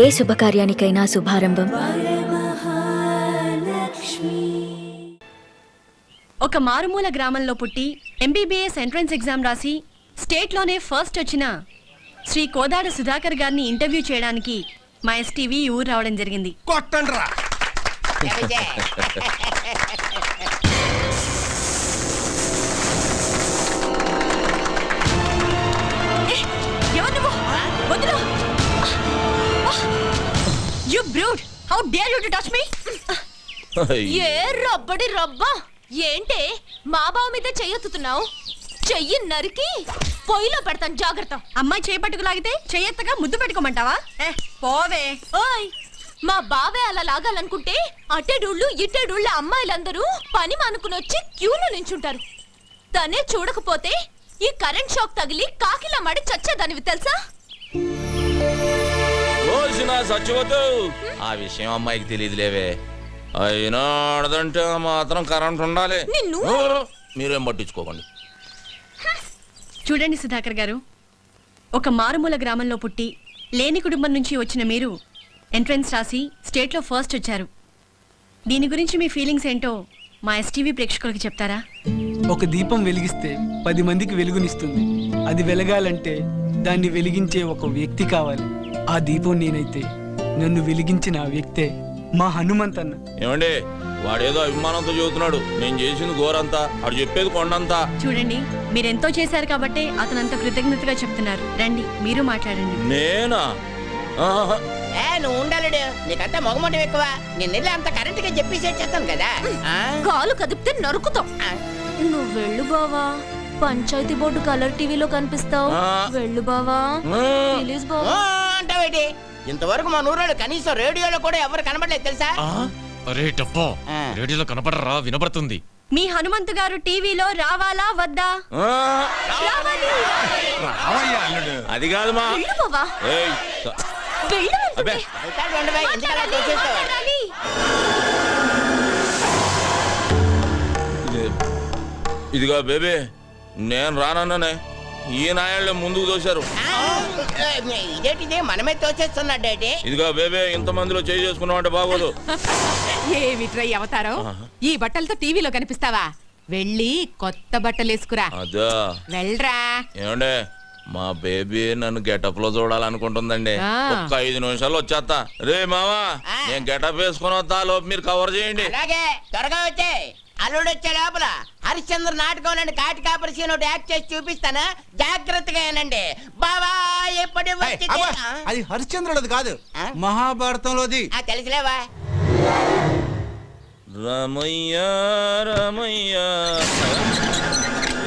ఏ శుభకార్యానికైనా శుభారంభం. ఒక మారుమూల గ్రామంలో పుట్టి ఎంబీబీఎస్ ఎంట్రన్స్ ఎగ్జామ్ రాసి స్టేట్లోనే ఫస్ట్ వచ్చిన శ్రీ కోదాడ సుధాకర్ గారిని ఇంటర్వ్యూ చేయడానికి మా ఎస్టీవీ ఊరు రావడం జరిగింది. కొట్టండి You brute! How dare you to touch me? ఏ రబ్బడి రబ్బా ఏంటే? మా బావ మీద చెయ్యొత్తుతున్నావు చెయ్యి నరికి పొయ్యిలో పెడతాను జాగ్రత్త. అమ్మాయి చేపట్టుకు లాగితే చెయ్యెత్తగా ముద్దు పెట్టుకోమంటావా? ఏ పోవే. ఓయ్ మా బావే అలా లాగాలనుకుంటే అట్టేడూళ్ళు ఇట్టేడూళ్ళ అమ్మాయిలందరూ పని మానుకుని వచ్చి క్యూలో నించుంటారు. తనే చూడకపోతే ఈ కరెంట్ షాక్ తగిలి కాకిలా మడి చచ్చేదానివి తెలుసా? రోజున సచ్చిపోతూ ఆ విషయం అమ్మాయికి తెలియదులేవే. అయినా ఆడదంటే మాత్రం కరెంట్ ఉండాలి. నిన్ను? మీరేం పట్టించుకోకండి. చూడండి సుధాకర్ గారు ఒక మారుమూల గ్రామంలో పుట్టి లేని కుటుంబం నుంచి వచ్చిన మీరు ఎంట్రన్స్ రాసి స్టేట్లో ఫస్ట్ వచ్చారు. దీని గురించి మీ ఫీలింగ్స్ ఏంటో మా ఎస్టీవీ ప్రేక్షకులకి చెప్తారా? ఒక దీపం వెలిగిస్తే పది మందికి వెలుగునిస్తుంది. అది వెలగాలంటే దాన్ని వెలిగించే ఒక వ్యక్తి కావాలి. ఆ దీపం నేనైతే నన్ను వెలిగించిన ఆ వ్యక్తే మా హనుమంత్ అన్న ఏమండి వాడేదో అభిమానంతో చెబుతున్నాడు. నేను చేసింది గోరంతా వాడు చెప్పేది కొండంతా. చూడండి మీరెంతో చేశారు కాబట్టే అతను అంత కృతజ్ఞతగా చెప్తున్నారు. రండి మీరు మాట్లాడండి. నేనా? ఆహా. ఏ నువ్వు ఉండాలడు. నీకంతా మొగమటం ఎక్కువ. నేను వెళ్ళి అంత కరెంట్గా చెప్పి చేస్తాను కదా. ఆ? కాలు కదిపితే నరుకుతాం. ఆ. నువ్వు వెళ్ళు బావా. పంచాయతీ బోర్డు కలర్ టీవీలో కనిపిస్తావు. ఆ. వెళ్ళు బావా. ఆ. ప్లీజ్ బావా. అంటావేటి ఇంతవరకు మా నూరాడు కనీసం రేడియోలో కూడా ఎవరు కనబడలేదు తెలుసా? అరే టప్పో ఆ. రేడియోలో కనపడరా? వినపడుతుంది మీ హనుమంతు గారు టీవీలో రావాలా వద్దా? రావాలి. అది కాదు మా. వెళ్ళు బావా. ఏయ్, స- వెళ్ళు అబ్బే. అవుతాడు ఉండవా ఎందుకు అలా చేసేస్తావు? మాట్లాడాలి. ఇది- ఇదిగో బేబీ నేను రానన్నానే. ఈ నాయాళ్ళే ముందుకు దోశారు ఆ, ఇదేంటిది? మనమే తోచేస్తున్నాడేటి ఇదిగో బేబే ఇంత మందిలో చేయి చేసుకున్నావు అంటే బాగోదు ఏమిట్రా అవతారం? ఈ బట్టలతో టీవీలో కనిపిస్తావా? వెళ్ళి కొత్త బట్టలు వేసుకురా. అదా. వెళ్ళరా. ఏమండే మా బేబీ నన్ను గెటప్లో చూడాలనుకుంటుందండి. ఆ. ఒక్క ఐదు నిమిషాలు వచ్చేస్తా. రే మావా. నేను గెటప్ వేసుకుని వస్తా లోపు మీరు కవర్ చేయండి. అలాగే త్వరగా వచ్చే అల్లుడు వచ్చే లోపల హరిశ్చంద్ర నాటకంలోని కాటి కాపరి సీన్ ఒకటి యాక్ట్ చేసి చూపిస్తాను? జాగ్రత్తగా ఏనండి ఎప్పుడు? అబ్బా, ఆ? అది హరిశ్చంద్రుడిది కాదు. ఆ? మహాభారతంలోది. ఆ, తెలుసులేవా? రమయ్య రమయ్య.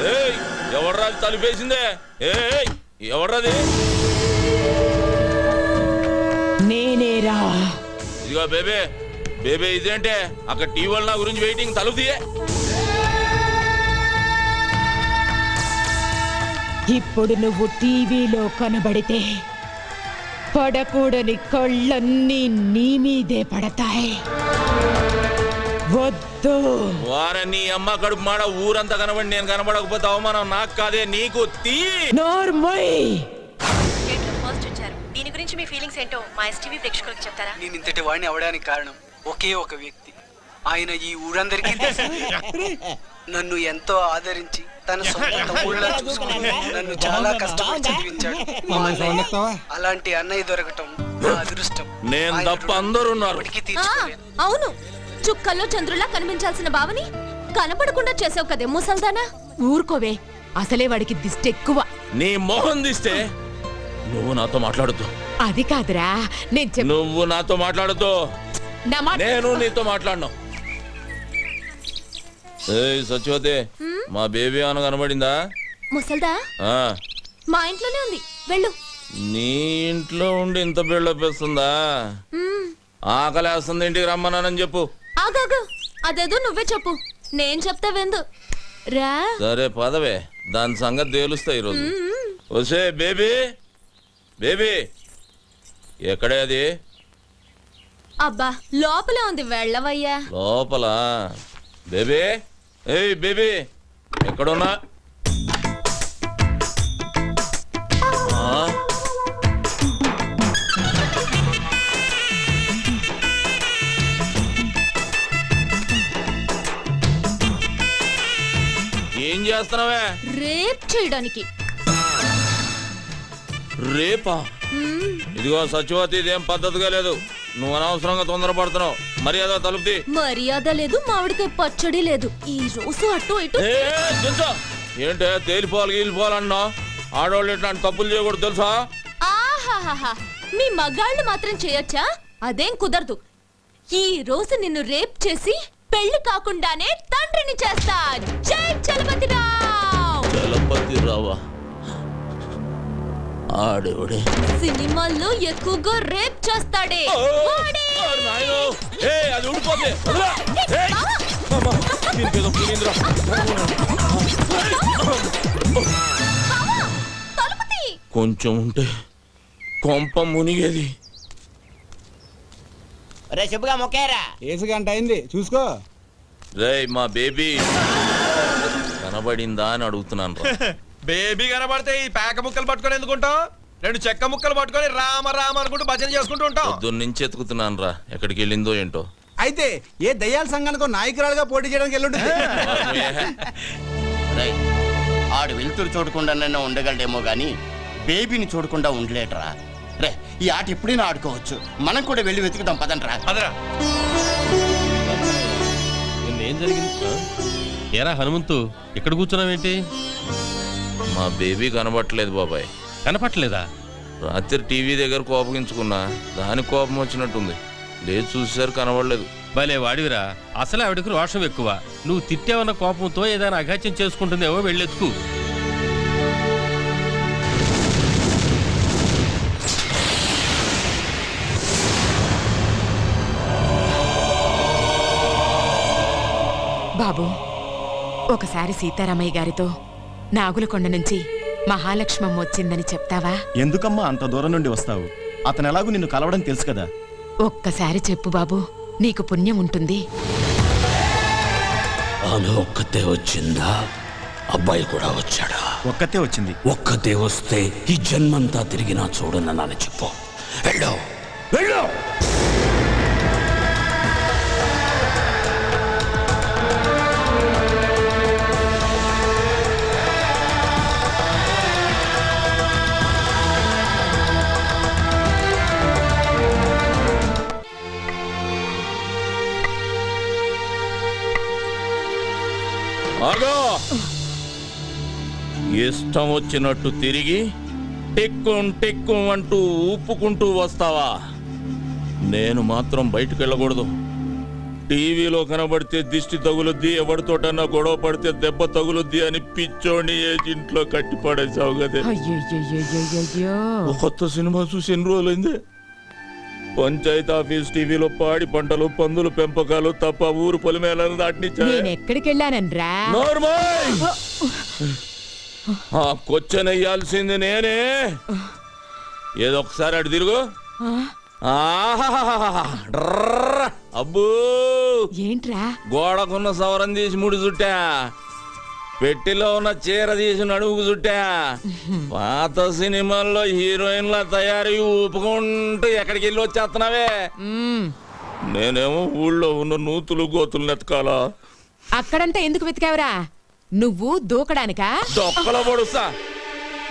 ఏయ్ ఎవడ్రాది తలుపేసిందే? ఏయ్ ఎవడ్రాది? నేనేరా. ఇదిగో బేబే. బేబే ఇదేంటే? అక్కడ టీవీ నా గురించి వెయిటింగ్ తలుపు తీయే ఇప్పుడు నువ్వు టీవీలో కనబడితే పడకూడని కళ్ళన్నీ నీ మీదే పడతాయి. వద్దు. వారే నీ అమ్మ కడుపు మాడ ఊరంతా కనబడి నేను కనబడకపోతే అవమానం నాకు కాదే నీకు తీ. నోర్మయ్ దీని గురించి మీ ఫీలింగ్స్ ఏంటో మా ఎస్టీవీ ప్రేక్షకులకి చెప్తారా? నేను ఇంతటి వాడిని అవడానికి కారణం. ఒకే ఒక వ్యక్తి. ఆయన ఈ ఊరందరికీ తెలుసు. నన్ను ఎంతో ఆదరించి తన సొంత తమ్ముళ్ళ చూసుకుని నన్ను చాలా కష్టపడి చదివించాడు. మా అన్నయ్య. అలాంటి అన్నయ్య దొరకటం నా అదృష్టం. నేను ఆయన తప్ప అందరూ ఉన్నారు. ఆ, తీర్చుకోలేను. అవును. చుక్కల్లో చంద్రులా కనిపించాల్సిన బావని కనపడకుండా చేసావు కదే ముసల్దానా ఊరుకోవే. అసలే వాడికి దిష్టి ఎక్కువ. నీ మొహం తీస్తే నువ్వు నాతో మాట్లాడుతూ అది కాదురా. నేను నువ్వు నాతో మాట్లాడుతూ నా మాట నేను నీతో మాట్లాడను. ఏయ్ సత్యవతి మా బేబీ అని కనబడిందా? ముసల్దా? ఆ, మా ఇంట్లోనే ఉంది. వెళ్ళు. నీ ఇంట్లో ఉండి ఇంత బిల్డప్ ఇస్తుందా మ్మ్. ఆకలేస్తుంది ఇంటికి రమ్మన్నానని చెప్పు. ఆగాగు అదేదో నువ్వే చెప్పు. నేను చెప్తా వెందు. రా. సరే పదవే. దాని సంగతి తేలుస్తా ఈరోజు. వసే బేబీ. బేబీ. ఎక్కడే అది? అబ్బా లోపల ఉంది వెళ్ళవయ్యా. లోపల? బేబీ? ఏయ్ బేబీ ఎక్కడున్నా? ఆ? ఏం చేస్తున్నావే? రేప్ చేయడానికి. రేపా? ఇదిగో సత్యవతి ఇదేం పద్ధతిగా లేదు. నువ్వు అనవసరంగా తొందరపడుతున్నావు. మర్యాద తలుపుతి మర్యాద లేదు మామిడికాయ పచ్చడి లేదు. ఈ రోజు అటు ఇటు. ఏంటే తేలిపోవాలి గీలిపోవాలన్నా ఆడవాళ్ళు ఇట్లాంటి తప్పులు చేయకూడదు తెలుసా? ఆహాహాహా. మీ మగాళ్ళు మాత్రం చేయొచ్చా? అదేం కుదరదు. ఈ రోజు నిన్ను రేప్ చేసి పెళ్ళి కాకుండానే తండ్రిని చేస్తా జై చలపతి రావా ఆడేవాడే సినిమాల్లో ఎక్కువగా రేప్ చేస్తాడే. వాడే. అది ఊడిపోతే. కొంచెం ఉంటే కొంప మునిగేది. రే శుభ్గా మొక్కేరా. ఏసు గంట అయింది చూసుకో. రేయ్ మా బేబీ. కనబడిందా అని అడుగుతున్నాను రా. బేబీ కనబడితే ఈ పేక ముక్కలు పట్టుకొని ఎందుకుంటాం రెండు చెక్క ముక్కలు పట్టుకొని రామ రామ అనుకుంటూ భజన చేసుకుంటూ ఉంటాం నుంచి ఎత్తుకుతున్నాను రా. ఎక్కడికి వెళ్ళిందో ఏంటో. అయితే ఏ దయ్యాల సంఘానికో నాయకురాలుగా పోటీ చేయడానికి వెళ్ళుంటుంది రేయ్, ఆడు వెలుతురు చూడకుండా ఉండగలడేమో గాని బేబీని చూడకుండా ఉండలేటరా రే ఈ ఆట ఎప్పుడైనా ఆడుకోవచ్చు. మనం కూడా వెళ్ళి వెతుకుదాం పదండ్రా. అదరా ఏం జరిగింది? ఏరా హనుమంతు ఇక్కడ కూర్చున్నావేంటి? మా బేబీ కనబట్టలేదు బాబాయ్. కనపట్లేదా రాత్రి టీవీ దగ్గర కోపగించుకున్నా దానికి కోపం వచ్చినట్టుంది. లేదు చూసేసరికి కనబడలేదు. భలే వాడివిరా. అసలు ఆవిడకు రోషం ఎక్కువ. నువ్వు తిట్టావన్న కోపంతో ఏదైనా అఘాత్యం చేసుకుంటుందేమో వెళ్ళెత్తుకు. బాబు ఒకసారి సీతారామయ్య గారితో నాగులకొండ నుంచి మహాలక్ష్మమ్మ వచ్చిందని చెప్తావా? ఎందుకమ్మా అంత దూరం నుండి వస్తావు? అతను ఎలాగూ నిన్ను కలవడం తెలుసు కదా? ఒక్కసారి చెప్పు బాబు నీకు పుణ్యం ఉంటుంది. ఆమె ఒక్కతే వచ్చిందా? అబ్బాయి కూడా వచ్చాడా? ఒక్కతే వచ్చింది. ఒక్కతే వస్తే ఈ జన్మంతా తిరిగినా చూడనని చెప్పు. వెళ్ళు! వెళ్ళు! ఇష్టం వచ్చినట్టు తిరిగి టిక్కుం టిక్కుం అంటూ ఊపుకుంటూ వస్తావా? నేను మాత్రం బయటకు వెళ్ళకూడదు. టీవీలో కనబడితే దిష్టి తగులుద్ది ఎవరితోటన్నా గొడవ పడితే దెబ్బ తగులుద్ది అని పిచ్చోని ఏజ్ ఇంట్లో కట్టి పడేసావు కదే. కొత్త సినిమా చూసి ఎన్ని రోజులైంది? పంచాయతీ ఆఫీస్ టీవీలో పాడి పంటలు పందులు పెంపకాలు తప్ప ఊరు పొలిమేలను దాటిని నేనెక్కడికి వెళ్ళానన్రా నార్మల్ ఆ కొచ్చనెయ్యాల్సింది నేనే. ఏదో ఒకసారి అటు తిరుగు. అబ్బో. ఏంట్రా? గోడకున్న సవరం తీసి ముడి చుట్టా. పెట్టిలో ఉన్న చీర తీసి నడుముకు చుట్టా. పాత సినిమాల్లో హీరోయిన్ల తయారీ ఊపుకుంటూ ఎక్కడికి వెళ్ళి వచ్చేస్తున్నావే. నేనేమో ఊళ్ళో ఉన్న నూతులు గోతులు నెతకాలా? అక్కడంతా ఎందుకు వెతికావురా? నువ్వు దూకడానికా? దొక్కలో పడుస్తా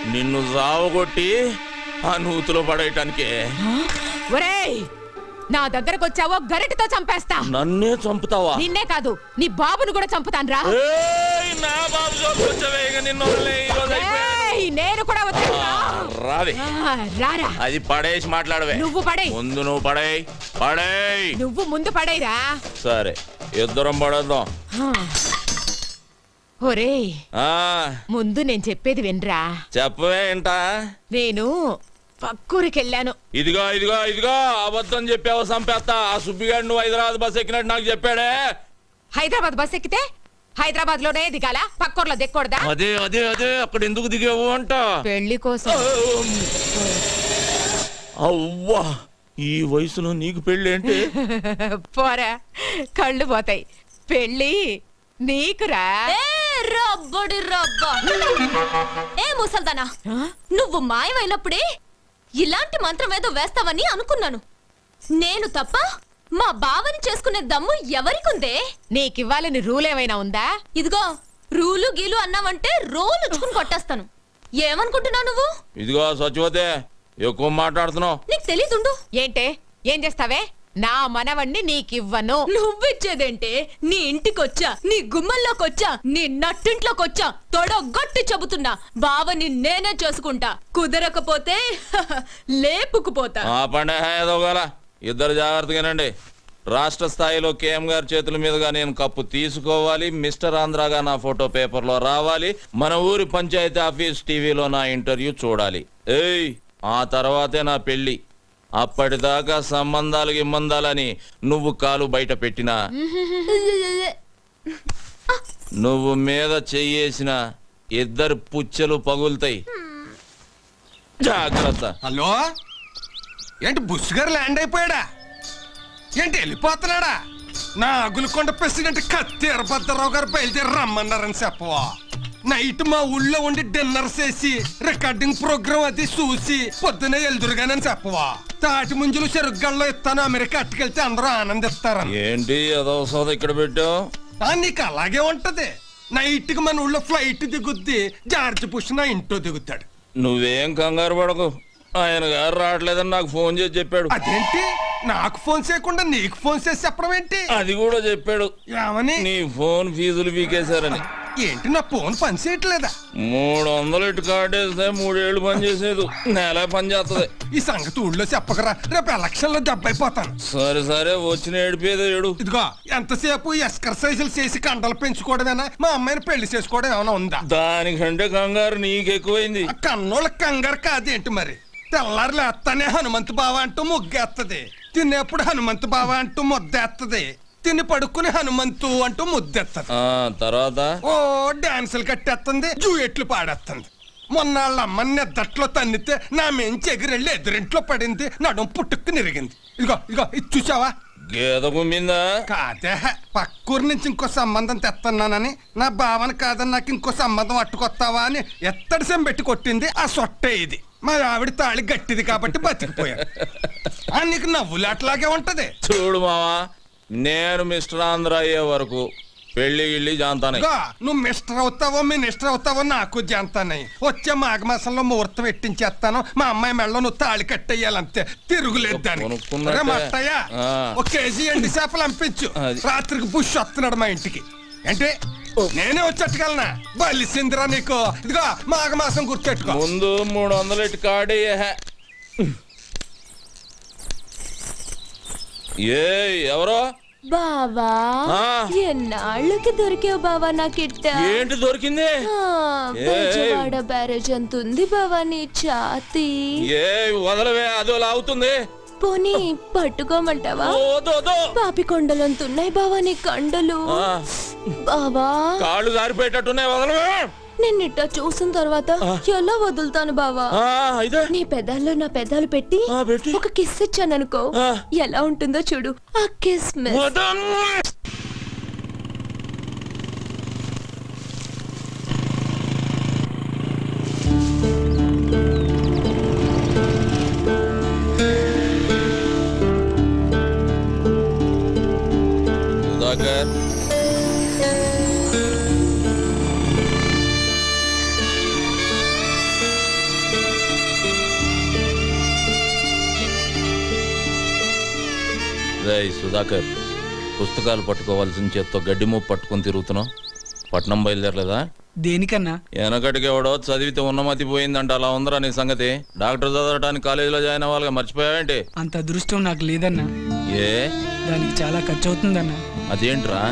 నిన్ను సావగొట్టి ఆ నూతులో పడేయటానికే. ఒరేయ్ నా దగ్గరకు వచ్చావో గరిటతో చంపేస్తా. నన్నే చంపుతావా? నిన్నే కాదు నీ బాబును కూడా చంపుతాన్రా. ఏయ్, నా బాబు చూపించవే, ఇక నిన్ను వదిలేయ్, ఈ రోజు అయిపోయాను. ఏయ్, నేను కూడా. రావే. రారా. అది పడేసి మాట్లాడవే. నువ్వు పడేయ్. ముందు నువ్వు పడేయ్. పడేయ్. నువ్వు ముందు పడేరా సరే ఇద్దరం పడేద్దాం. ఒరేయ్ ఆ. ముందు నేను చెప్పేది వినరా? చెప్పవే ఏంట? నేను పక్కూరికెళ్ళాను. ఇదిగో ఇదిగో ఇదిగో అబద్ధం చెప్పావు సంపేస్తా. ఆ సుబ్బిగాడు నువ్వు హైదరాబాద్ బస్ ఎక్కినట్టు నాకు చెప్పాడే. హైదరాబాద్ బస్ ఎక్కితే హైదరాబాద్లోనే దిగాల? పక్కూర్లో దిక్కకూడదా అదే అదే అదే అక్కడ ఎందుకు దిగావు అంట. పెళ్ళి కోసం. అవ్వా ఈ వయసులో నీకు పెళ్ళి ఏంటి పోరా కళ్ళు పోతాయి. పెళ్ళి నీకురా. రబ్బడి రబ్బ. ఏ ముసల్దానా? నువ్వు మాయమైనప్పుడే ఇలాంటి మంత్రం ఏదో వేస్తావని అనుకున్నాను. నేను తప్ప మా బావని చేసుకునే దమ్ము ఎవరికుందే? నీకివ్వాలని రూల్ ఏమైనా ఉందా? ఇదిగో రూలు గీలు అన్నావంటే రోలు ఉచ్చుకుని కొట్టేస్తాను. ఏమనుకుంటున్నావు నువ్వు? ఇదిగో సచివతే ఎక్కువ మాట్లాడుతున్నావు. నీకు తెలీదుండు. ఏంటే? ఏం చేస్తావే? నా మనవణ్ణి నీకివ్వను. నువ్విచ్చేదేంటే నీ ఇంటికొచ్చా నీ గుమ్మల్లోకొచ్చా నీ నట్టింట్లోకొచ్చా తొడగొట్టి చెబుతున్నా. బావని నేనే చేసుకుంటా. కుదరకపోతే లేపుకుపోతా. ఇద్దరు జాగ్రత్తగానండి. రాష్ట్ర స్థాయిలో కేఎం గారి చేతుల మీదుగా నేను కప్పు తీసుకోవాలి. మిస్టర్ ఆంధ్రాగా నా ఫోటో పేపర్లో రావాలి. మన ఊరి పంచాయతీ ఆఫీస్ టీవీలో నా ఇంటర్వ్యూ చూడాలి. ఏయ్ ఆ తర్వాతే నా పెళ్ళి అప్పటిదాకా సంబంధాలు ఇమ్మందాలని నువ్వు కాలు బయట పెట్టినా. నువ్వు మీద చెయ్యేసిన ఇద్దరు పుచ్చలు పగులుతాయి. జాగ్రత్త. హలో? ఏంటి బుష్ గారు ల్యాండ్ అయిపోయాడా? ఏంటి వెళ్ళిపోతున్నాడా? నా అగులకొండ ప్రెసిడెంట్ కత్తి ఎర్రభద్రరావు గారు బయలుదేరి రమ్మన్నారని చెప్పవా? నైట్ మా ఊళ్ళో ఉండి డిన్నర్ చేసి రికార్డింగ్ ప్రోగ్రామ్ అది చూసి పొద్దునే ఎల్దురుగానని చెప్పవా. తాటి ముంజులు చెరుగ్గల్లో ఇస్తాను అమెరికా అట్టుకెళ్తే అందరూ ఆనందిస్తారని. ఏంటి ఏదో సోద ఇక్కడ పెట్టావు నీకు అలాగే ఉంటది. నైట్కి మన ఊళ్ళో ఫ్లైట్ దిగుద్ది జార్జ్ బుష్ నా ఇంట్లో దిగుతాడు. నువ్వేం కంగారు పడకు. ఆయన గారు రావట్లేదని నాకు ఫోన్ చేసి చెప్పాడు. అదేంటి? నాకు ఫోన్ చేయకుండా నీకు ఫోన్ చేసి చెప్పడం ఏంటి? అది కూడా చెప్పాడు. ఏమని? నీ ఫోన్ ఫీజులు పీకేశారని. ఏంటి నా ఫోన్ పని చేయట్లేదా? మూడు వందలు ఇటు కార్డేస్తే మూడేళ్ళు పని చేసేది. నెల పని చేస్తుంది ఈ సంగతి ఊళ్ళో చెప్పకరా. రేపు ఎలక్షన్లో దెబ్బైపోతాను సరే సరే వచ్చిన ఏడిపోయేది ఏడు. ఇదిగో ఎంతసేపు ఎక్సర్సైజులు చేసి కండలు పెంచుకోవడమేనా? మా అమ్మాయిని పెళ్ళి చేసుకోవడం ఏమైనా ఉందా? దానికంటే కంగారు నీకు ఎక్కువైంది కన్నోళ్ళ కంగారు కాదేంటి మరి? తెల్లారు లేస్తానే హనుమంతు బావ అంటూ ముగ్గేత్తది. తినేప్పుడు హనుమంతు బావ అంటూ ముద్దేత్తది. తిని పడుకుని హనుమంతు అంటూ ముద్దెత్తది. తర్వాత? ఓ డాన్సులు కట్టేస్తుంది జూయెట్లు పాడేస్తుంది మొన్న వాళ్ళ అమ్మని నిద్దట్లో తన్నితే నా మెంచి ఎగిరెళ్ళి ఎదురింట్లో పడింది నడుం పుట్టుక్కు నిరిగింది. ఇదిగో ఇదిగో ఇది చూసావా గీత కుమ్మిందా కాదే పక్కూరు నుంచి ఇంకో సంబంధం తెస్తున్నానని నా భావన కాదని నాకు ఇంకో సంబంధం అట్టుకొస్తావా అని ఎత్తడి సెం పెట్టి కొట్టింది ఆ సొట్టే ఇది. మా ఆవిడ తాళి గట్టిది కాబట్టి బతికిపోయాను ఆ, నీకు నవ్వులాట్లాగే ఉంటది. చూడు మావా నేను మిస్టర్ ఆంధ్ర అయ్యే వరకు పెళ్ళి గిళ్ళి జాంతానే. నువ్వు మిస్టర్ అవుతావో మినిస్టర్ అవుతావో నాకు జంతానయ్యి వచ్చే మాఘమాసంలో ముహూర్తం పెట్టించేస్తాను మా అమ్మాయి మెళ్ళలో నువ్వు తాళి కట్టేయాలంతే. తిరుగులేదు దానికి. కొనుక్కున్నట్టే. ఒరే మట్టయ్య ఆ. ఒక కేజీ ఎండి చేపలు అది. రాత్రికి బుష్ వస్తున్నాడు మా ఇంటికి. అంటే నేనే వచ్చేట్టుకెళ్ళనా? బలిసిందిరా నీకు. ఇదిగో మాఘమాసం గుర్తెట్టుకో ముందు మూడు వందలు ఇటు కార్డు ఏ ఎవరో? బావా ఆ. ఎన్నాళ్ళకి దొరికావు బావా నాకిట్ట? ఏంటి దొరికింది? బెజవాడ బ్యారేజ్ అంత ఉంది బావా నీ ఛాతి. ఏ వదలవే అదో లాగుతుంది. పోనీ పట్టుకోమంటావా? ఓ. పాపి కొండలంత ఉన్నాయి బావా నీ కండలు. ఆ, బావా. కాళ్ళు జారిపోయేటట్టున్నాయి వదలవే. నిన్నిట్ట చూసిన తర్వాత ఎలా వదులుతాను బావా? నీ పెదాల్లో నా పెదాలు పెట్టి. ఒక కిస్ ఇచ్చాననుకో ఆ. ఎలా ఉంటుందో చూడు. ఆ కిస్ సుధాకర్ పుస్తకాలు పట్టుకోవాల్సిన చేత్తో గడ్డి మూపు పట్టుకొని తిరుగుతున్నావు? పట్నం బయలుదేరలేదా? దేనికన్నా? వెనకటికి ఎవడో చదివితే ఉన్నమతి పోయిందంట అలా ఉందరా నీ సంగతి. డాక్టర్ చదవడానికి కాలేజీలో జాయిన్ అవ్వాలిగా మర్చిపోయావేంటి? అంత అదృష్టం నాకు లేదన్నా. ఏ? దానికి చాలా ఖర్చు అవుతుందన్నా అదేంట్రా?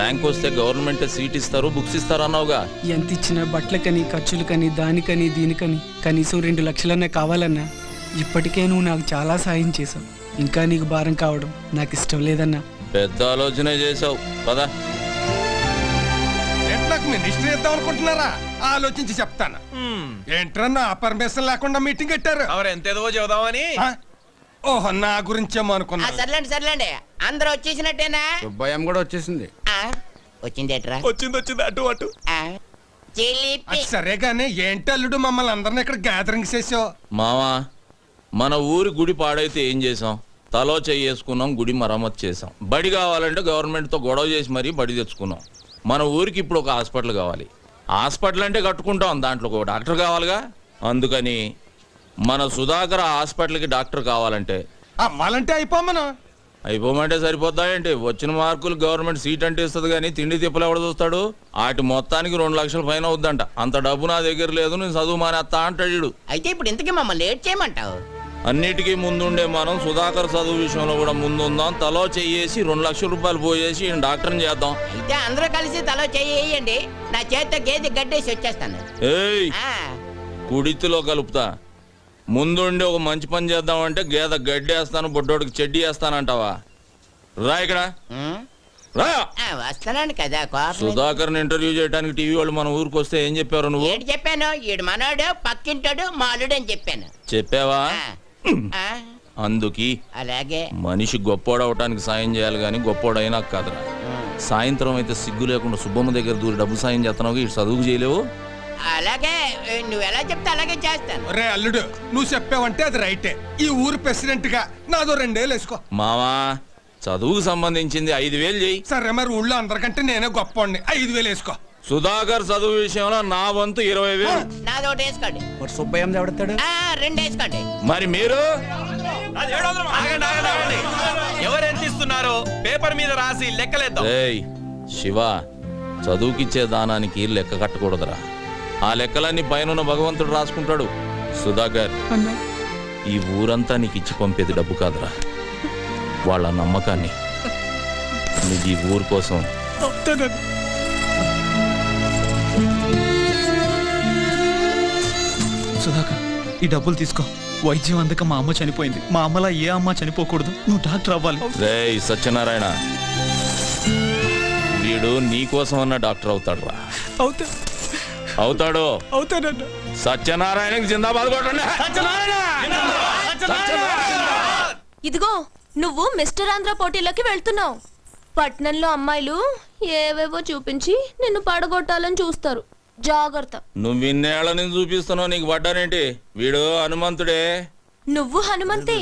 ర్యాంక్ వస్తే గవర్నమెంట్ సీట్ ఇస్తారు బుక్స్ ఇస్తారు అన్నావుగా. ఎంత ఇచ్చినా బట్టలకని ఖర్చులకని దానికని దీనికని కనీసం రెండు లక్షలన్నా కావాలన్నా ఇప్పటికే నువ్వు నాకు చాలా సాయం చేసావు ఇంకా నీకు భారం కావడం నాకు ఇష్టం లేదన్నా. పెద్ద ఆలోచనే చేసావు పదా. నాకు ఇద్దాం అనుకుంటున్నారా? ఆలోచించి చెప్తాను. ఏంట్రా నా పర్మిషన్ లేకుండా మీటింగ్ పెట్టారు ఎవరు ఎంత ఏదో చెబుదామని? ఓహో నా గురించేమో అనుకున్నా. సర్లేండి సర్లేండి. అందరూ వచ్చేసినట్టేనా? భయం కూడా వచ్చేసింది. వచ్చిందేట్రా వచ్చింది వచ్చింది అటు అటు. సరే గానీ ఏంటి అల్లుడు మమ్మల్ని అందరిని ఇక్కడ గ్యాదరింగ్ చేసావు మావా మన ఊరి గుడి పాడైతే ఏం చేసాం తలో చేసుకున్నాం గుడి మరమ్మతు చేసాం బడి కావాలంటే గవర్నమెంట్తో గొడవ చేసి మరీ బడి తెచ్చుకున్నాం. మన ఊరికి ఇప్పుడు ఒక హాస్పిటల్ కావాలి. హాస్పిటల్ అంటే కట్టుకుంటాం దాంట్లో ఒక డాక్టర్ కావాలిగా. అందుకని మన సుధాకర్ హాస్పిటల్కి డాక్టర్ కావాలంటే. అమ్మాలంటే అయిపోమను అయిపోమంటే సరిపోతాయంటే వచ్చిన మార్కులు గవర్నమెంట్ సీట్ అంటే ఇస్తుంది కానీ తిండి తిప్పలు ఎవడు చూస్తాడు? వాటి మొత్తానికి రెండు లక్షల పైన అవుద్దంట. అంత డబ్బు నా దగ్గర లేదు నేను చదువు మానేస్తా అంటాడు. అయితే ఇప్పుడు ఇంతకీ మమ్మల్ని లేట్ చేయమంటావు? అన్నిటికీ ముందుండే మనం సుధాకర్ చదువు విషయంలో కూడా ముందుందాం. తలో చెయ్యేసి రెండు లక్షల రూపాయలు పోయేసి డాక్టర్ని చేద్దాం. అయితే అందరూ కలిసి తలో చేయండి నా చేతితో గేదె గడ్డేసి వచ్చేస్తాను. ఏయ్! కుడితిలో కలుపుతా. ముందుండి ఒక మంచి పని చేద్దామంటే గేద గడ్డేస్తాను బొడ్డోడికి చెడ్డి వేస్తానంటావా? రా ఇక్కడ. రా! వస్తున్నాను కదా కోపం సుధాకర్ని ఇంటర్వ్యూ చేయడానికి టీవీ వాళ్ళు మన ఊరికి వస్తే ఏం చెప్పారు నువ్వు? చెప్పాను. ఈడు మనోడు పక్కింటాడు మాలుడు అని చెప్పాను. చెప్పావా? అందుకి అలాగే. మనిషి గొప్పోడవటానికి సాయం చేయాలి కానీ గొప్పోడైనా కాదురా. సాయంత్రం అయితే సిగ్గు లేకుండా సుబ్బమ్మ దగ్గర దూరి డబ్బు సాయం చేస్తున్నావు ఇటు చదువుకు చేయలేవు? అలాగే నువ్వు ఎలా చెప్తే అలాగే చేస్తాను. రే అల్లుడు నువ్వు చెప్పావంటే అది రైటే. ఈ ఊరు ప్రెసిడెంట్గా నాదో రెండేళ్ళు వేసుకో మావా చదువుకు సంబంధించింది ఐదు వేలు చెయ్యి. సరే మరి ఊళ్ళో అందరికంటే నేనే గొప్ప ఐదు వేలు వేసుకో. సుధాకర్ చదువు విషయంలో నా వంతు ఇరవై వేలు. నాది ఒకటి వేసుకోండి. మరి సుబ్బయ్య ఎవడతాడు ఆ, రెండు వేసుకోండి. మరి మీరు? ఎవరెంత ఇస్తున్నారో పేపర్ మీద రాసి లెక్కలేద్దాం. రేయ్ శివ చదువుకిచ్చే దానానికి లెక్క కట్టకూడదురా. ఆ లెక్కలన్నీ పైన భగవంతుడు రాసుకుంటాడు సుధాకర్. ఈ ఊరంతా నీకు ఇచ్చి పంపేది డబ్బు కాదురా. వాళ్ళ నమ్మకాన్ని. నువ్వు ఈ ఊరు కోసం సుధాకర్ ఈ డబ్బులు తీసుకో. వైద్యం అందక మా అమ్మ చనిపోయింది. మా అమ్మలా ఏ అమ్మ చనిపోకూడదు? నువ్వు డాక్టర్ అవ్వాలి. రేయ్ సత్యనారాయణ. వీడు నీ కోసం అన్న డాక్టర్ అవుతాడు రా అవుతా. అవుతాడు. అవుతానన్నా సత్యనారాయణకి జిందాబాద్ కొట్టండి. ఇదిగో నువ్వు మిస్టర్ ఆంధ్ర పోటీలోకి వెళ్తున్నావు. పట్నంలో అమ్మాయిలు ఏవేవో చూపించి నిన్ను పడగొట్టాలని చూస్తారు. జాగ్రత్త. నువ్వు ఇన్నేళ్ళ నుంచి చూపిస్తున్నావు నీకు పడ్డానేంటి వీడు హనుమంతుడే. నువ్వు హనుమంతే.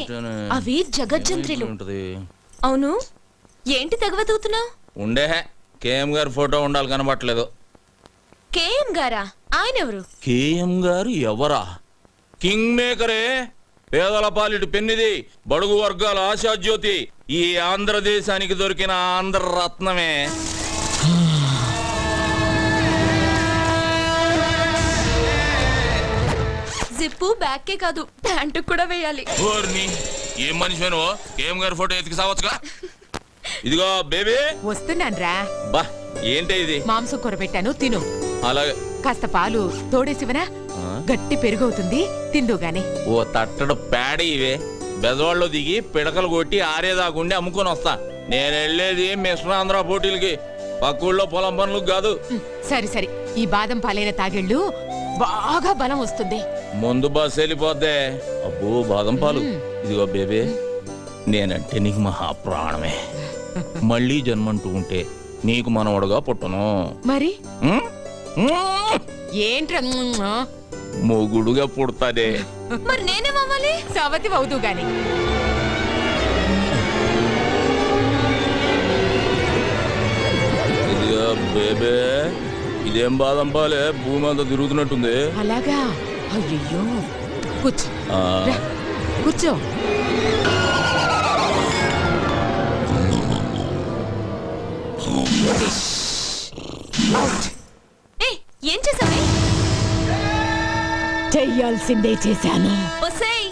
అవి జగజ్జంత్రులు. ఉంటది? అవును. ఏంటి తెగవెతుకుతున్నావు ఉండే. కేఎం గారి ఫోటో ఉండాలి కనబట్టలేదు. కేఎం గారా? ఆయన ఎవరు కేఎం గారు ఎవరా? కింగ్ మేకరే పేదల పాలిటి పెన్నిది బడుగు వర్గాల ఆశాజ్యోతి ఈ ఆంధ్రదేశానికి దొరికిన ఆంధ్ర రత్నమే జిప్పు బ్యాక్కే కాదు ప్యాంటు కూడా వేయాలి. ఓర్ని ఏం మనిషి కేఎం గారి ఫోటో ఎతికి సావచ్చుగా? ఇదిగో బేబీ. వస్తున్నాన్రా బా ఏంటి ఇది? మాంసం కూర పెట్టాను తిను. అలాగే. కాస్త పాలు తోడేసివనా? గట్టి పెరుగవుతుంది తిందు గాని. ఓ తట్టడు పేడ ఇవే. బెజవాడలో దిగి పిడకలు కొట్టి ఆరేదాకుండి అమ్ముకొని వస్తా. నేను వెళ్ళేది మిశ్ర ఆంధ్ర పోటీలకి. పక్కూళ్ళో పొలం పనులకు కాదు. సరి సరి. ఈ బాదం పాలైన తాగెళ్ళు బాగా బలం వస్తుంది. ముందు బస్సు వెళ్ళిపోద్దే. అబ్బో బాదం పాలు. ఇదిగో బేబీ నేనంటే నీకు మహా ప్రాణమే. మళ్ళీ జన్మంటూ ఉంటే నీకు మనవడుగా పుట్టను. మరి? ఏంట్రా? మొగుడుగా పుడతాదే మరి నేనేమవ్వాలి సవతి అవుదు గాని. ఇదిగో బేబే ఇదేం బాదం పాలే? భూమి అంతా తిరుగుతున్నట్టుంది. అలాగా? అయ్యో కూర్చో. రా, కూర్చో. ఏ ఏం చేసావే? చెయ్యాల్సిందే చేశాను. ఒసేయ్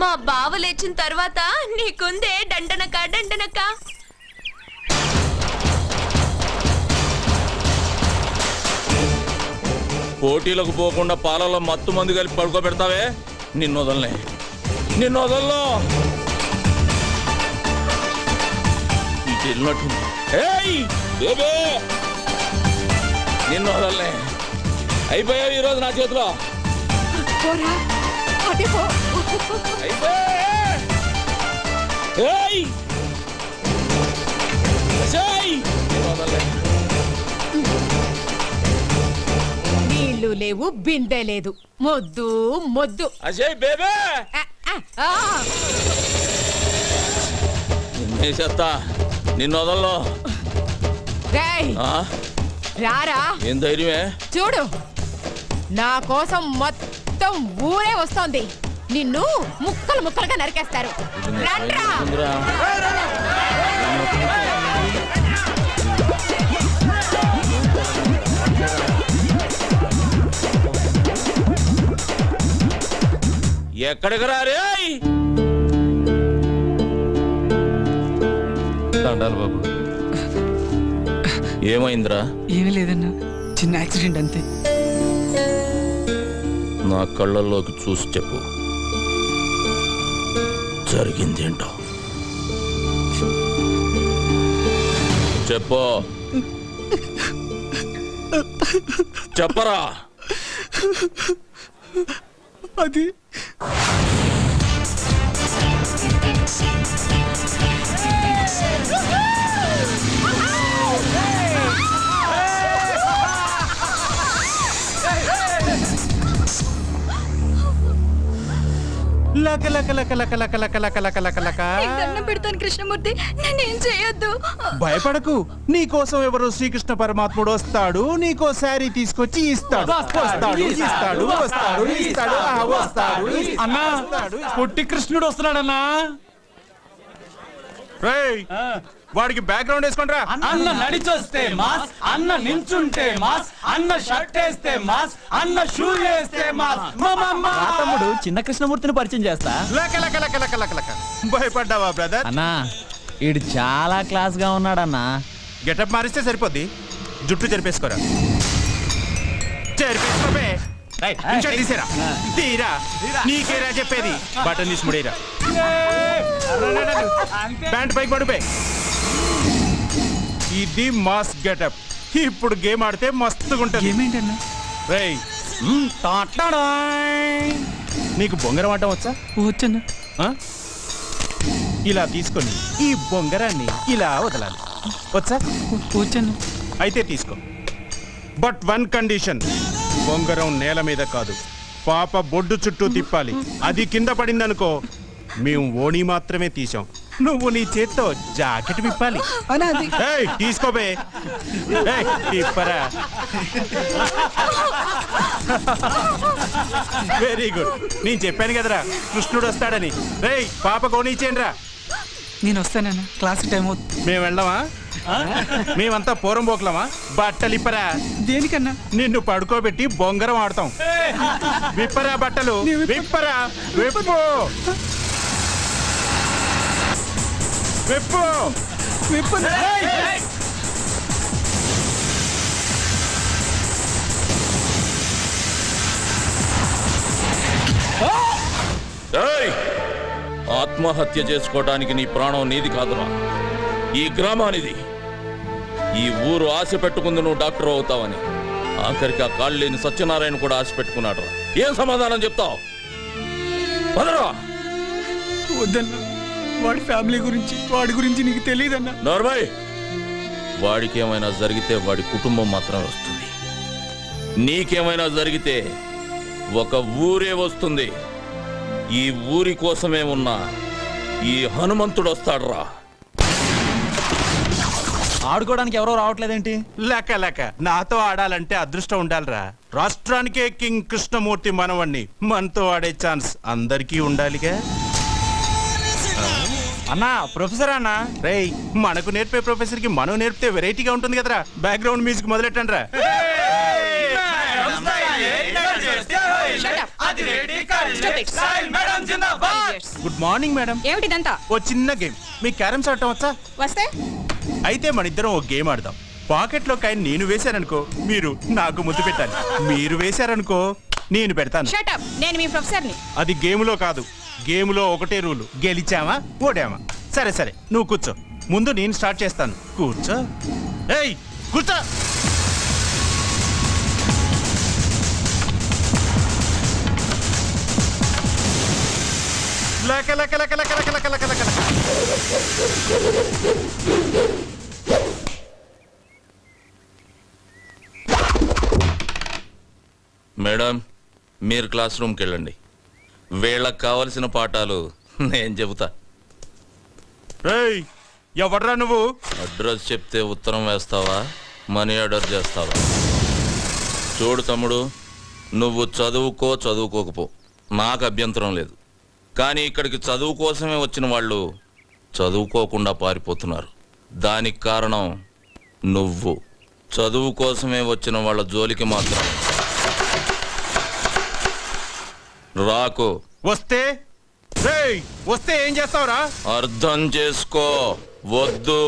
మా బావ లేచిన తర్వాత నీకుందే దండనక దండనక. పోటీలకు పోకుండా పాలలో మత్తు మందు కలిపి పడుకోబెడతావే? నిన్ను వదలనే. నిన్ను వదల్లో. బేబే! నిన్ను వదలనే. అయిపోయావు ఈరోజు నా చేతిలో. అయిపోయా. నీళ్ళు లేవు బిందె లేదు. మొద్దు మొద్దు. అజయ్ బేబే! ఆ, ఆ, ఆ. నిన్ను వదల్లో. రేయ్? రారా? ఏం ధైర్యమే? చూడు నా కోసం మొత్తం ఊరే వస్తోంది. నిన్ను ముక్కలు ముక్కలుగా నరికేస్తారు. రండ్రా ఉందిరా. ఎక్కడికి రారే దండాలు బాబు. ఏమైందిరా? ఏమీ లేదన్నా. చిన్న యాక్సిడెంట్ అంతే. నా కళ్ళల్లోకి చూసి చెప్పు. జరిగిందేంటో. చెప్పు. చెప్పరా? అది లక లక లక లక లక లక లక లక లక లక దండం పెడతాను కృష్ణమూర్తి నేనేం చేయొద్దు భయపడకు నీ కోసం ఎవరు శ్రీకృష్ణ పరమాత్ముడు వస్తాడు నీకో శారీ తీసుకొచ్చి ఇస్తాడు వస్తాడు ఇస్తాడు వస్తాడు ఇస్తాడు ఆ, వస్తాడు అన్నా పొట్టి కృష్ణుడు వస్తున్నాడన్నా రేయ్, వాడికి బ్యాక్గ్రౌండ్ వేసుకుంటా అన్న నడిచొస్తే మాస్ అన్న నించుంటే మాస్ అన్న షర్ట్ వేస్తే మాస్ అన్న షూ వేస్తే మాస్. తమ్ముడు చిన్న కృష్ణమూర్తిని పరిచయం చేస్తా. లక లక లక లక లక లక. భయపడ్డావా బ్రదర్ అన్నా ఈడు చాలా క్లాస్గా ఉన్నాడన్నా. గెటప్ మారిస్తే సరిపోద్ది. జుట్టు చెరిపేసుకోరా తీసేరా. తీరా. నీకేరా చెప్పేది. బటన్ తీసి ముడేరా ప్యాంట్ పైకి పడిపోయి ఇది మాస్ గెటప్. ఇప్పుడు గేమ్ ఆడితే మస్తుగా ఉంటుంది ఏమేంటన్నా నీకు బొంగరం ఆడటం వచ్చా? వచ్చన్నా. ఆ? ఇలా తీసుకొని ఈ బొంగరాన్ని ఇలా వదలాలి. వచ్చా? వచ్చన్నా. అయితే తీసుకో. బట్ వన్ కండిషన్ బొంగరం నేల మీద కాదు. పాప బొడ్డు చుట్టూ తిప్పాలి. అది కింద పడిందనుకో మేము ఓణి మాత్రమే తీసాం నువ్వు నీ చేత్తో జాకెట్ విప్పాలి. ఏయ్, తీసుకోబే. ఏయ్, వెరీ గుడ్ నేను చెప్పాను కదరా కృష్ణుడు వస్తాడని. రేయ్ పాప కోనిచ్చేయండి రా నేను వస్తానన్నా క్లాస్ టైం అవుతుంది మేము వెళ్ళామా? మేమంతా పూరం పోకలమా? బట్టలు ఇప్పరా. దేనికన్నా? నిన్ను పడుకోబెట్టి బొంగరం ఆడతాం. విప్పరా బట్టలు. విప్పరా. విప్పు. విప్పు! ఆత్మహత్య చేసుకోవడానికి నీ ప్రాణం నీది కాదురా. ఈ గ్రామానిది. ఈ ఊరు ఆశ పెట్టుకుంది నువ్వు డాక్టర్ అవుతావని. ఆఖరికి ఆ కాళ్ళు లేని సత్యనారాయణ కూడా ఆశ పెట్టుకున్నాడు ఏం సమాధానం చెప్తావు? వద్దన్నా. వాడి ఫ్యామిలీ గురించి వాడి గురించి నీకు తెలియదన్నా? నర్మయ్ వాడికి ఏమైనా జరిగితే వాడి కుటుంబం మాత్రమే వస్తుంది. నీకేమైనా జరిగితే ఒక ఊరే వస్తుంది. ఈ ఊరి కోసమే ఉన్న ఈ హనుమంతుడు వస్తాడురా. ఆడుకోవడానికి ఎవరో రావట్లేదేంటి? లెక్క లెక్క. నాతో ఆడాలంటే అదృష్టం ఉండాలిరా. రాష్ట్రానికే కింగ్ కృష్ణమూర్తి మనవణ్ణి. మనతో ఆడే ఛాన్స్ అందరికీ ఉండాలిగా. అన్నా ప్రొఫెసర్ అన్నా. రేయ్ మనకు నేర్పే ప్రొఫెసర్కి మనం నేర్పితే వెరైటీగా ఉంటుంది కదరా. బ్యాక్గ్రౌండ్ మ్యూజిక్ మొదలెట్టండి రా గుడ్ మార్నింగ్ మేడం ఏమిటిదంతా? ఓ చిన్న గేమ్ మీకు క్యారమ్స్ ఆడటం వచ్చా? వస్తే? అయితే మన ఇద్దరం ఒక గేమ్ ఆడదాం. పాకెట్లో కాయని నేను వేశాననుకో మీరు నాకు ముద్దు పెట్టాలి. మీరు వేశారనుకో నేను పెడతాను. నేను మీ ప్రొఫెసర్ని అది గేములో కాదు. గేములో ఒకటే రూలు. గెలిచామా ఓడామా సరే సరే. నువ్వు కూర్చో. ముందు నేను స్టార్ట్ చేస్తాను. కూర్చో. ఏయ్! కూర్చో! లక లక లక లక లక లక లక లక లక. మేడం మీరు క్లాస్ రూమ్కి వెళ్ళండి. వీళ్ళకి కావలసిన పాఠాలు నేను చెబుతా. రేయ్ ఎవడ్రా నువ్వు? అడ్రస్ చెప్తే ఉత్తరం వేస్తావా? మనీ ఆర్డర్ చేస్తావా? చూడు తమ్ముడు నువ్వు చదువుకో చదువుకోకపో. నాకు అభ్యంతరం లేదు. కానీ ఇక్కడికి చదువు కోసమే వచ్చిన వాళ్ళు చదువుకోకుండా పారిపోతున్నారు. దానికి కారణం నువ్వు. చదువు కోసమే వచ్చిన వాళ్ళ జోలికి మాత్రం రాకు. వస్తే? రేయ్ వస్తే ఏం చేస్తావురా? అర్థం చేసుకో. వద్దు.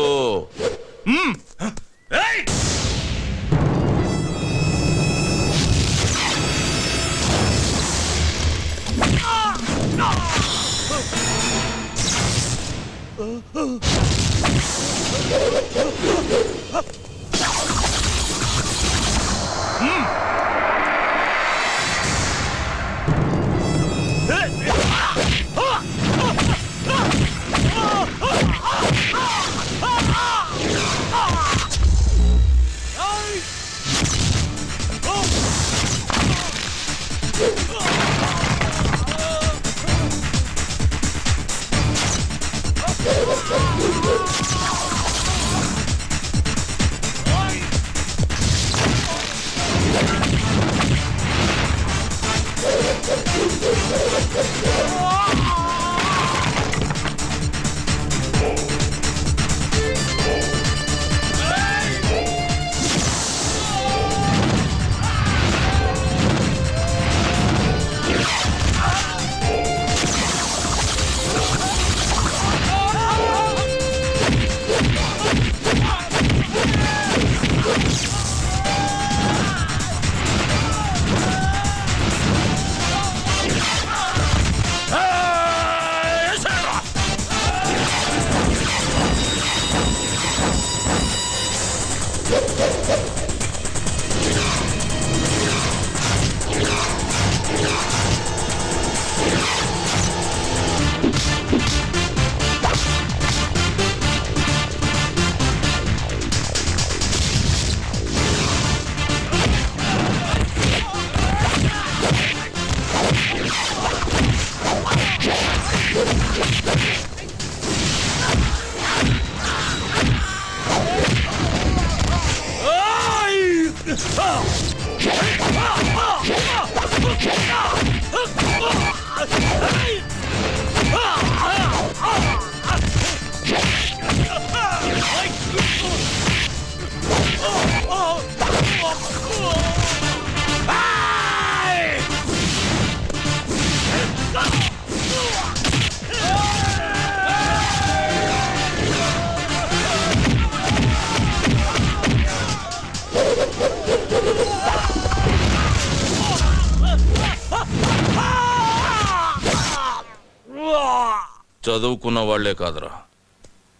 చదువుకున్న వాళ్ళే కాదురా.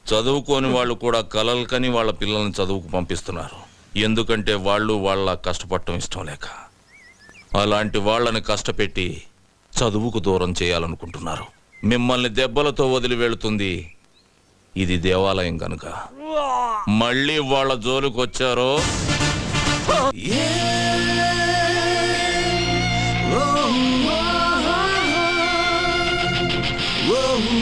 చదువుకోని వాళ్ళు కూడా కలలకని వాళ్ళ పిల్లల్ని చదువుకు పంపిస్తున్నారు. ఎందుకంటే వాళ్ళు వాళ్ళ కష్టపడటం ఇష్టం లేక. అలాంటి వాళ్ళని కష్టపెట్టి చదువుకు దూరం చేయాలనుకుంటున్నారు. మిమ్మల్ని దెబ్బలతో వదిలి వెళుతుంది ఇది దేవాలయం కనుక మళ్ళీ వాళ్ళ జోలికి వచ్చారో